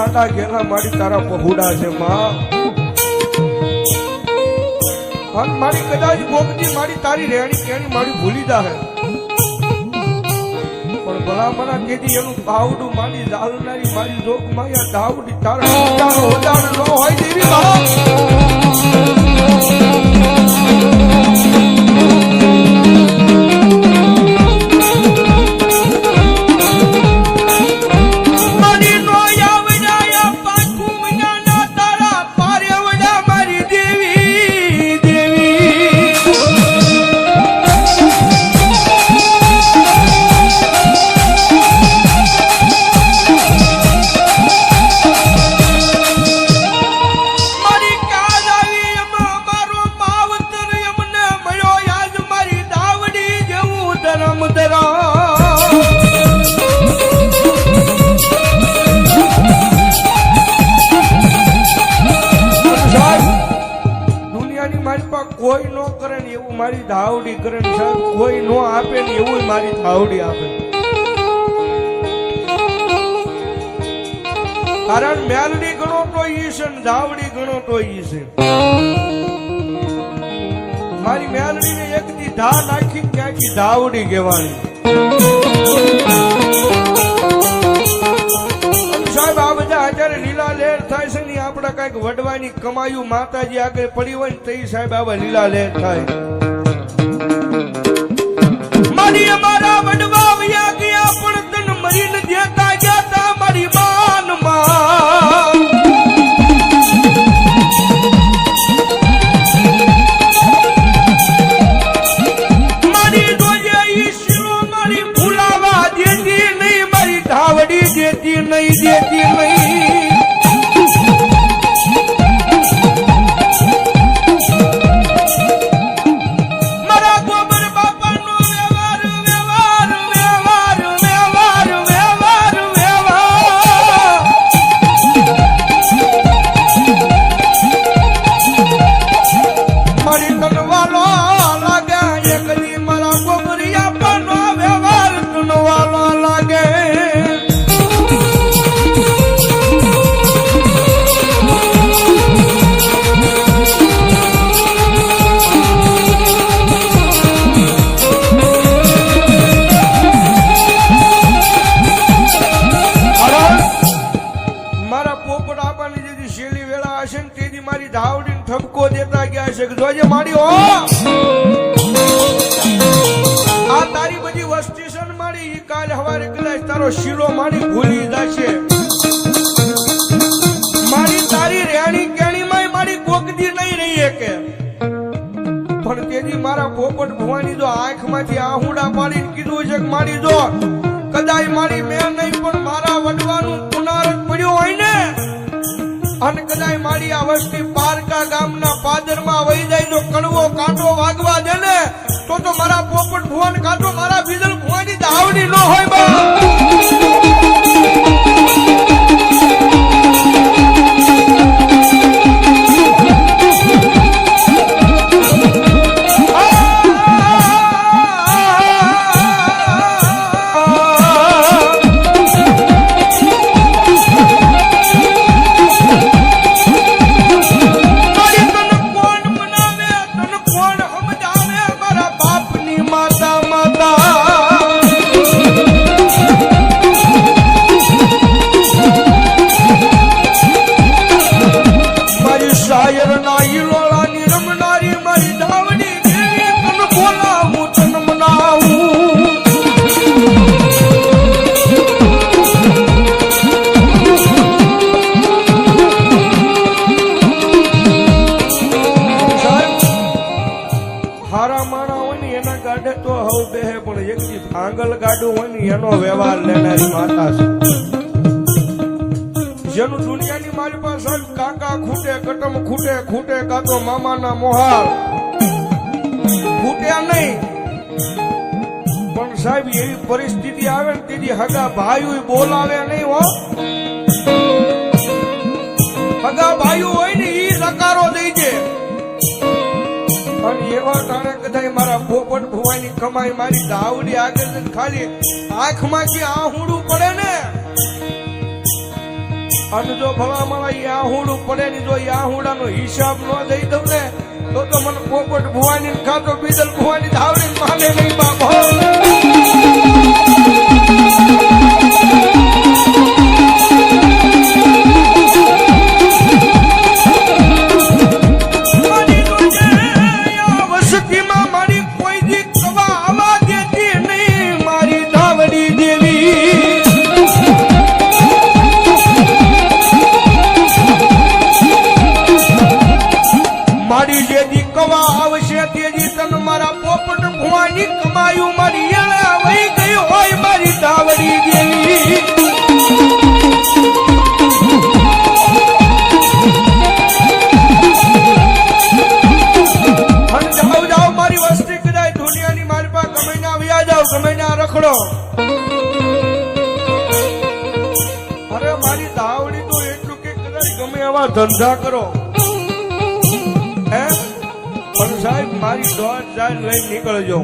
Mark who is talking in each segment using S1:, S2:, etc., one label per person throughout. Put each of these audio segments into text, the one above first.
S1: આટલા ઘેલા મારી તારા પહોડા છે માં. મારી કદાચ ગોગજી મારી તારી રેણી કેણી મારી ભૂલી જાહે. પણ ભલા મના કેદી એનું પાવડું મારી દારૂનારી મારી જોગ માયા દાવડી તારા હોય દેવી બાપ આપે ને એવું મારી ધાવડી આપે. કારણ મેલડી ગણો તો ઈ છે ને ધાવડી ગણો તો ઈ છે. મારી મેલડી ને એક દી ધા નાખી ક્યાંકી ધાવડી કહેવાની? સાહેબ, આ બધા અત્યારે લીલા લહેર થાય છે ને આપણે કંઈક વડવાની કમાયું માતાજી આગળ પડી હોય ને તે સાહેબ, આવા લીલા લહેર થાય. ભૂલી જશે. મારી તારી રેણી કેણીમાં મારી કોકડી નહીં રહી કે પણ તેથી મારા પોપટ ભવાની જો આંખમાંથી આહુડા પાડીને કીધું છે કે મારી જો કદાચ મારી મેં નહીં, પણ મારા વડવાનું પુનારક પડ્યો હોય ને? અને કદાચ મારી આ વસ્તી પારકા ગામના પાદરમાં વહી જાય તો કણવો કાંટો વાગવા દે ને? તો તો મારા પોપટ ભુવન કાંટો મારા એક ગાડું હોય ને એનો વ્યવહાર લેનારી માતા છે. જેનું દુનિયાની મારી પાસે કાકા ખૂટે, કટમ ખૂટે ખૂટે કાતો મામાના મોહાલ. ખૂટ્યા નહીં. પણ સાહેબ, એવી પરિસ્થિતિ આવે ને તેથી હગા ભાઈઓ બોલાવે નહીં હો. ટાણે કદાચ મારા પોપટ ભુવાની કમાઈ મારી દાવડી આગળ ખાલી આંખમાં કે આહુડું પડે ને, અને જો ભલામણા મારા આહુડું પડે ને, જો આહુડાનો હિસાબ ન દઈ દઉં ને, તો તો મને પોપટ ભુવાની ખાતો બીજલ ભુવાની ધાવડી માને નહીં બાપો ભુવાની કમાયું મારી વહી ગયું હોય મારી ધાવડી ગયેલી મારી વસ્તી કદાય દુનિયાની મારી પાસે ગમે ના વ્યા રખડો. અરે મારી ધાવડી તો એટલું કે કદાચ ગમે એવા ધંધા કરો. પણ સાહેબ, મારી દોડ જાય લઈને નીકળજો.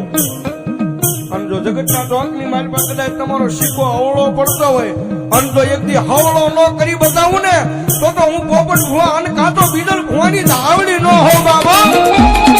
S1: અને જો જગતના ટોકની મારી પાસે કદાચ તમારો શીખો અવળો પડતો હોય, અને જો એક દી હવળો ન કરી બતાવું ને, તો તો હું પોપટ ભુવા અને કાં તો બીજલ ભુવાની ધાવડી ન હો બાબા.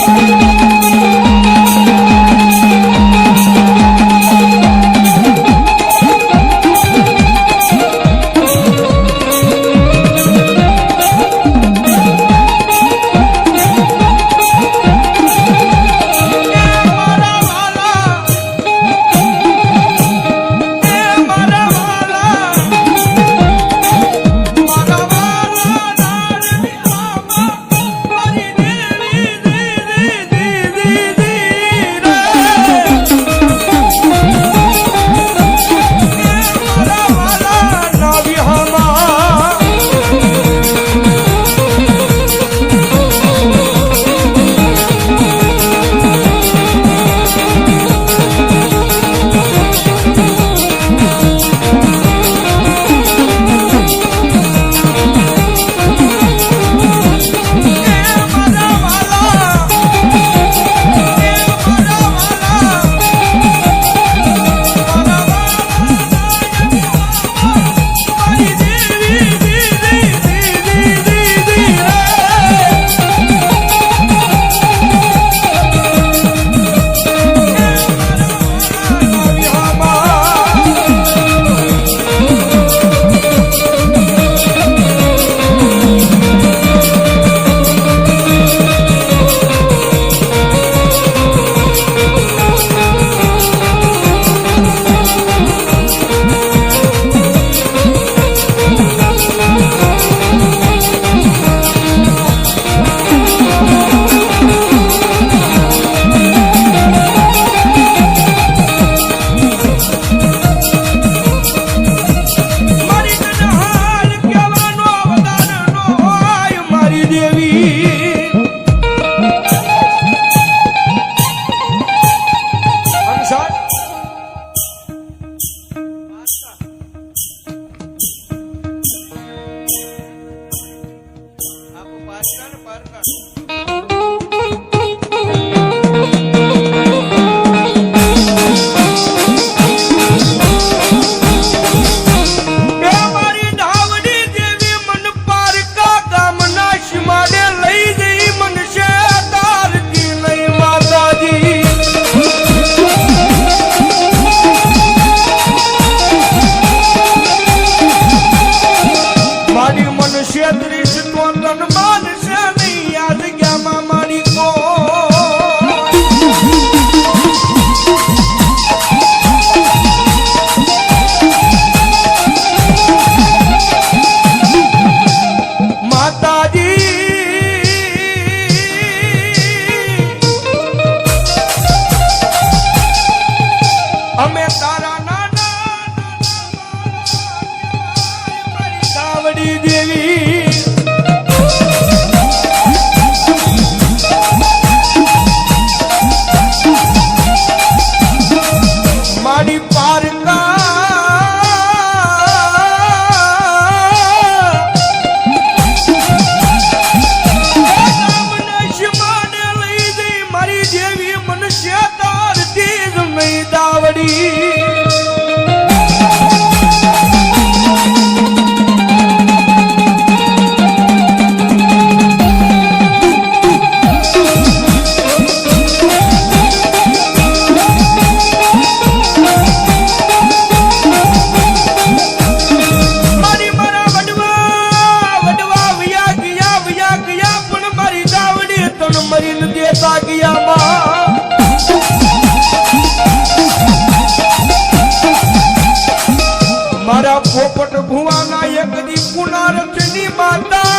S1: বাতা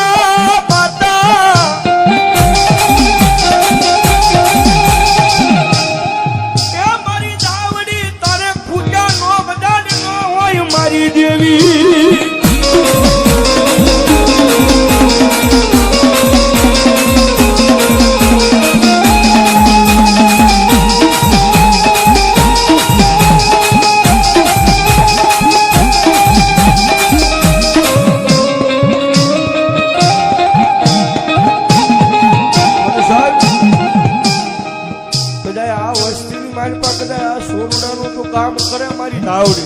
S1: કરે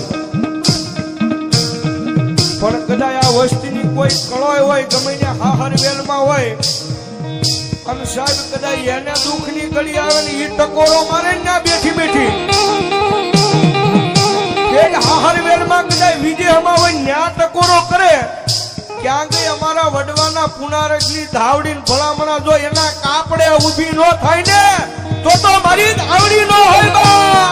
S1: પણ કદાચ આ વસ્તીની કોઈ કળોય હોય ગમે ને હાહર વેલમાં હોય, અને સાહેબ કદાચ એને દુઃખની ગળી આવે ને એ ટકોરો મારે ને બેઠી બેઠી. હાહર વેલમાં કદાચ વિજયમાં હોય ન્યા ટકોરો કરે ક્યાં ગઈ અમારા વડવાના પુનારકની ધાવડીને ભલામણા જો એના કાપડે ઊભી ન થાય ને, તો તો મારી ધાવડી ન હોય બા.